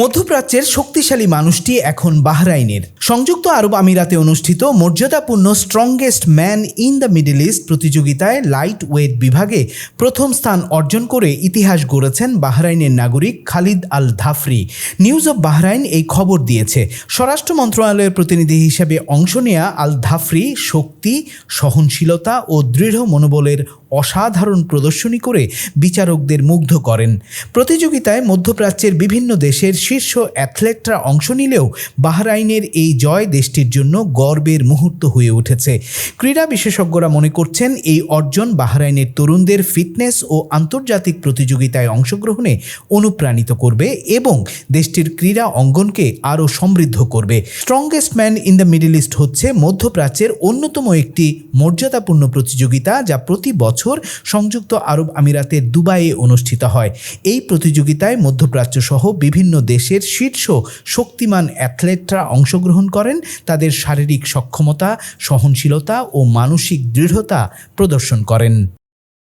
মধ্যপ্রাচ্যের শক্তিশালী মানুষটি এখন বাহরাইনের। সংযুক্ত আরব আমিরাতে অনুষ্ঠিত মর্যাদাপূর্ণ strongest man in the Middle East প্রতিযোগিতায় লাইট ওয়েট বিভাগে প্রথম স্থান অর্জন করে ইতিহাস গড়েছেন বাহরাইনের নাগরিক Khalid Al Dhafri news of Bahrain এই খবর দিয়েছে। স্বরাষ্ট্র মন্ত্রণালয়ের প্রতিনিধি হিসেবে অংশ নেয়া আল ধাফরি শক্তি, সহনশীলতা ও দৃঢ় মনোবলের অসাধারণ প্রদর্শনী করে বিচারকদের মুগ্ধ করেন। প্রতিযোগিতায় মধ্যপ্রাচ্যের বিভিন্ন দেশের শীর্ষ অ্যাথলেটরা অংশ নিলেও বাহরাইনের এই জয় দেশটির জন্য গর্বের মুহূর্ত হয়ে উঠেছে। ক্রীড়া বিশেষজ্ঞরা মনে করছেন, এই অর্জন বাহরাইনের তরুণদের ফিটনেস ও আন্তর্জাতিক প্রতিযোগিতায় অংশগ্রহণে অনুপ্রাণিত করবে এবং দেশটির ক্রীড়া অঙ্গনকে আরও সমৃদ্ধ করবে। Strongest man in the Middle East হচ্ছে মধ্যপ্রাচ্যের অন্যতম একটি মর্যাদাপূর্ণ প্রতিযোগিতা যা প্রতি বছর সংযুক্ত আরব আমিরাতের দুবাইয়ে অনুষ্ঠিত হয়। এই প্রতিযোগিতায় মধ্যপ্রাচ্য সহ বিভিন্ন দেশের শীর্ষ শক্তিমান অ্যাথলেটরা অংশগ্রহণ করেন। তাদের শারীরিক সক্ষমতা, সহনশীলতা ও মানসিক দৃঢ়তা প্রদর্শন করেন।